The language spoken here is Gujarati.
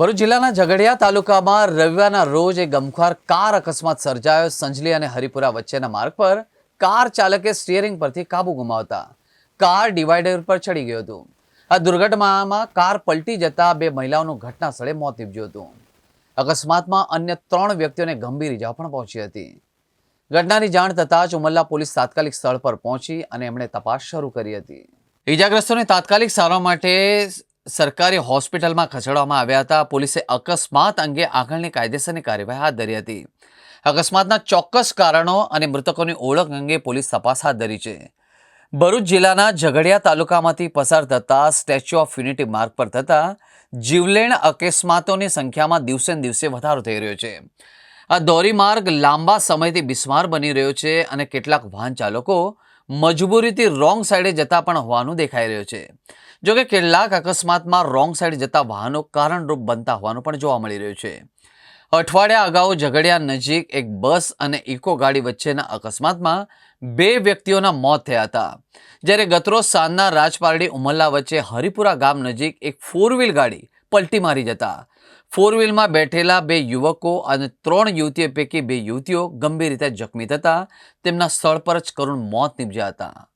ભરૂચ જિલ્લાના ઝઘડિયા તાલુકામાં રવિવારના રોજ એક ગમખ્વાર કાર અકસ્માત સર્જાયો. સંજલી અને હરિપુરા વચ્ચેના માર્ગ પર કાર ચાલકે સ્ટીયરિંગ પરથી કાબુ ગુમાવતા. કાર ડિવાઈડર પર ચડી ગયું હતું. આ દુર્ઘટનામાં કાર પલટી જતા બે મહિલાઓનું ઘટના સ્થળે મોત નીપજ્યું હતું. અકસ્માતમાં અન્ય ત્રણ વ્યક્તિઓને ગંભીર ઇજા પણ પહોંચી હતી. ઘટનાની જાણ થતાં જ ઉમલ્લા પોલીસ તાત્કાલિક સ્થળ પર પહોંચી અને એમણે તપાસ શરૂ કરી હતી. ઈજાગ્રસ્તોને તાત્કાલિક સારવાર માટે સરકારી હોસ્પિટલમાં ખસેડવામાં આવ્યા હતા. પોલીસે અકસ્માત અંગે આગળની કાયદેસરની કાર્યવાહી હાથ ધરી હતી. અકસ્માતના ચોક્કસ કારણો અને મૃતકોની ઓળખ અંગે પોલીસ તપાસ હાથ ધરી છે. ભરૂચ જિલ્લાના ઝઘડિયા તાલુકામાંથી પસાર થતા સ્ટેચ્યુ ઓફ યુનિટી માર્ગ પર થતા જીવલેણ અકસ્માતોની સંખ્યામાં દિવસે દિવસે વધારો થઈ રહ્યો છે. આ ધોરીમાર્ગ લાંબા સમયથી બિસ્માર બની રહ્યો છે અને કેટલાક વાહન ચાલકો મજબૂરીથી રોંગ સાઈડે જતા પણ હોવાનું દેખાઈ રહ્યું છે. જોકે કેટલાક અકસ્માતમાં રોંગ સાઈડ જતા વાહનો કારણરૂપ બનતા હોવાનું પણ જોવા મળી રહ્યું છે. અઠવાડિયા અગાઉ ઝઘડિયા નજીક એક બસ અને ઇકો ગાડી વચ્ચેના અકસ્માતમાં બે વ્યક્તિઓના મોત થયા હતા. જ્યારે ગતરોજ સાંજના રાજપારડી ઉમલ્લા વચ્ચે હરિપુરા ગામ નજીક એક ફોર વ્હીલ ગાડી પલટી મારી જતા. ફોર વ્હીલમાં બેઠેલા બે યુવકો અને ત્રણ યુવતીઓ પૈકી બે યુવતીઓ ગંભીર રીતે જખમી થતા. તેમના સ્થળ પર જ કરુણ મોત નીપજ્યા હતા.